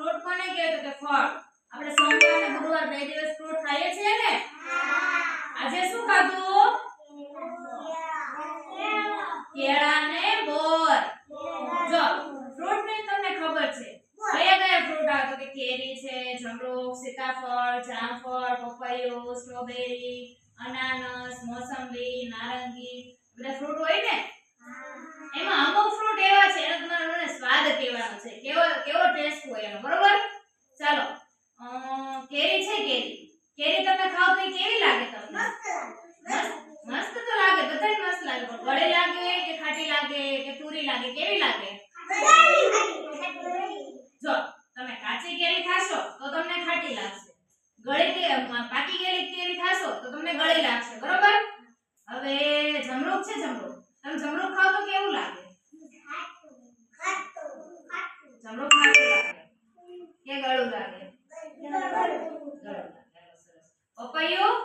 Fruit કોને કહેવાય કે ફળ. આપણે સોમવાર અને ગુરુવાર બે દિવસ ફ્રૂટ ખાઈએ છીએ ને? આજે શું ખાધું? કેળા ને બોર. જો ફ્રૂટની તમને ખબર છે. કયા કયા ફ્રૂટ આવે તો કે કેરી છે જમરૂખ સીતાફળ, જામફળ, પપૈયું, સ્ટ્રોબેરી, અનાનસ, મોસંબી, નારંગી. બધા ફ્રૂટ હોય ને? કેવો હોય એનો બરોબર? ચાલો. કેરી છે કેરી. કેરી તમે ખાવ તો કેવી લાગે તમને? મસ્ત મસ્ત? તો લાગે બધાય મસ્ત લાગે પણ ગળે લાગે કે ખાટી લાગે કે તુરી લાગે કેવી લાગે? જો તમે કાચી કેરી ખાશો તો તમને ખાટી લાગશે. ગળે કે પાકી ગયેલી કેરી ખાશો તો તમને ગળી લાગશે બરોબર? હવે જમરૂખ છે જમરૂખ તમે જમરૂખ ખાવ તો કેવું લાગે? પપૈયું?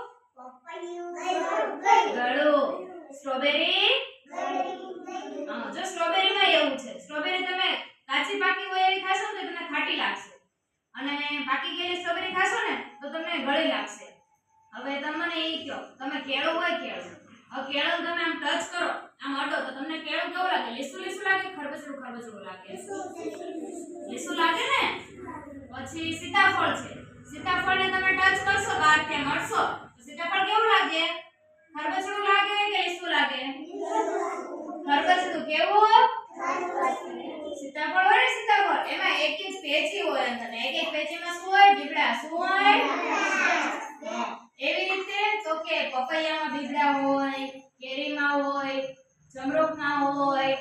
ગળું. સ્ટ્રોબેરી? જો સ્ટ્રોબેરીમાં એવું છે. સ્ટ્રોબેરી તમે કાચી પાકી હોય એવી ખાશો ને તમને ખાટી લાગશે. અને પાકી ગયેલી સ્ટ્રોબેરી ખાશો ને તો તમને ગળી લાગશે. હવે તમને એ કહો, તમે કેળો હોય કેળો? હવે કેળો તમે આમ ટચ કરો, આમ અડો, તો તમને કેળું કેવું લાગે? લીસું લીસું લાગે ખરબચડું ખરબચડું લાગે? લીસું લાગે ને? પછી સીતાફળ છે. સવાર કે મળશો, તો સીતાફળ કેવું લાગે? ખરબચડું લાગે કે લીસું લાગે? ખરબચડું કેવું? સીતાફળ હોય ને સીતાફળ? એમાં એક એક પેચી હોય અંદર. એક એક પેચીમાં શું હોય? બીબડા શું હોય? એવી રીતે તો કે પપૈયામાં બીબડા હોય, કેરીમાં હોય જમરૂખમાં હોય